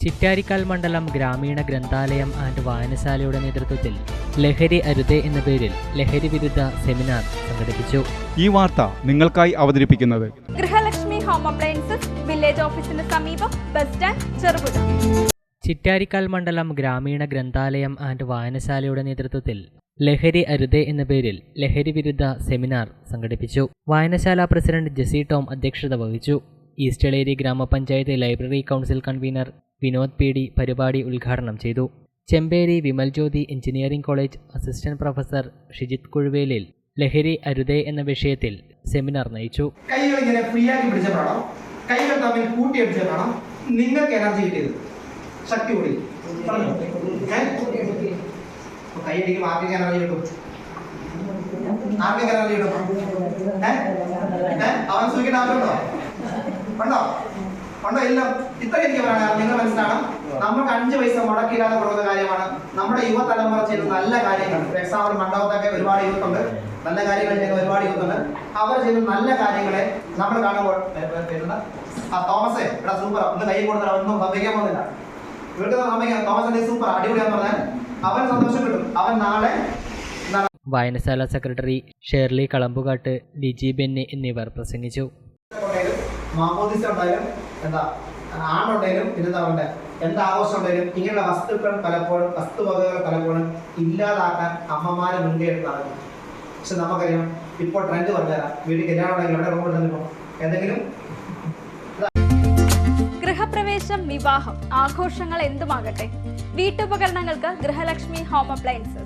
ചിറ്റാരിക്കാൽ മണ്ഡലം ഗ്രാമീണ ഗ്രന്ഥാലയം ആൻഡ് വായനശാലയുടെ നേതൃത്വത്തിൽ ലഹരി അരുതേ എന്ന പേരിൽ ലഹരി വിരുദ്ധ സെമിനാർ സംഘടിപ്പിച്ചു. ഈ വാർത്ത നിങ്ങൾക്കായി അവതരിപ്പിക്കുന്നത് ഗൃഹലക്ഷ്മി ഹോം അപ്ലയൻസസ് വില്ലേജ് ഓഫീസിന് സമീപം ബസ് സ്റ്റാൻഡ് ചെറുപുഴ. ചിറ്റാരിക്കാൽ മണ്ഡലം ഗ്രാമീണ ഗ്രന്ഥാലയം ആൻഡ് വായനശാലയുടെ നേതൃത്വത്തിൽ ലഹരി അരുതേ എന്ന പേരിൽ ലഹരി വിരുദ്ധ സെമിനാർ സംഘടിപ്പിച്ചു. വായനശാല പ്രസിഡന്റ് ജെസി ടോം അധ്യക്ഷത വഹിച്ചു. ഈസ്റ്റ് എളേരി ഗ്രാമപഞ്ചായത്ത് library council convener Vinod P D പരിപാടി ഉദ്ഘാടനം ചെയ്തു. Chemperi Vimal Jyothi engineering college assistant professor Shijith Kuzhuvelil ലഹരി അരുതേ എന്ന വിഷയത്തിൽ സെമിനാർ നയിച്ചു. കൈകൾ ഇങ്ങനെ ഫ്രീ ആക്കി പിടിച്ചപ്പോഴാണോ കൈകൾ തമ്മിൽ കൂട്ടി അടിച്ചപ്പോഴാണോ നിങ്ങൾക്ക് എനർജി കിട്ടിയത്? ശക്തി കൂടി. പറഞ്ഞോ. ഏ? അപ്പൊ കൈ അടിക്കുമ്പോൾ ആർക്കൊക്കെ എനർജി കിട്ടും? ആർക്കൊക്കെ എനർജി കിട്ടും? അവൻ സൂചിക്കേണ്ട ആവശ്യമുണ്ടോ ഉണ്ടോ ഇല്ല ഇത്ര എനിക്ക് പറയാനാണ് നിങ്ങൾ മനസ്സിലാണ് നമുക്ക് അഞ്ച് പൈസ മുടക്കില്ലാതെ കൊടുക്കുന്ന കാര്യമാണ്. നമ്മുടെ യുവതലമുറ ചെയ്യുന്ന നല്ല കാര്യങ്ങൾ. എക്സാമ്പിൾ മണ്ഡപത്തൊക്കെ ഒരുപാട് യൂത്തുണ്ട്. നല്ല കാര്യങ്ങൾ ചെയ്യുന്ന ഒരുപാട് യൂത്തുണ്ട്. അവർ ചെയ്യുന്ന നല്ല കാര്യങ്ങളെ നമ്മൾ കാണുമ്പോൾ ആ തോമസേ ഇവിടെ സൂപ്പർ ഒന്ന് കൈ കൊടുത്താൽ ഒന്നും സംഭവിക്കാൻ പോകുന്നില്ല. ഇവർക്ക് സംഭവിക്കാം തോമസിന്റെ സൂപ്പർ അടിപൊളിയാന്ന് പറഞ്ഞാൽ അവൻ സന്തോഷം അവൻ നാളെ വായനശാല secretary Shirley Kalambukattu Liji Benny എന്നിവർ പ്രസംഗിച്ചു. മാമോദിസ ഉണ്ടായാലും എന്താ ആണുണ്ടെങ്കിലും പിന്നെന്താ വേണ്ടത് എന്ത് ആഘോഷം ഉണ്ടെങ്കിലും ഇങ്ങനെയുള്ള വസ്തുക്കൾ പലപ്പോഴും വസ്തുവകകൾ പലപ്പോഴും ഇല്ലാതാക്കാൻ അമ്മമാരെ മുൻകൈ എടുത്ത് നടക്കും. പക്ഷെ നമുക്കറിയാം ഇപ്പോൾ ട്രെൻഡ് പറഞ്ഞുതരാം വീട്ടിൽ കല്യാണം ഉണ്ടെങ്കിൽ എവിടെ റൂം ഉണ്ടെങ്കിൽ എന്തെങ്കിലും ഗൃഹപ്രവേശം വിവാഹം ആഘോഷങ്ങൾ എന്തുമാകട്ടെ? വീട്ടുപകരണങ്ങൾക്ക് ഗൃഹലക്ഷ്മി ഹോം അപ്ലയൻസസ്.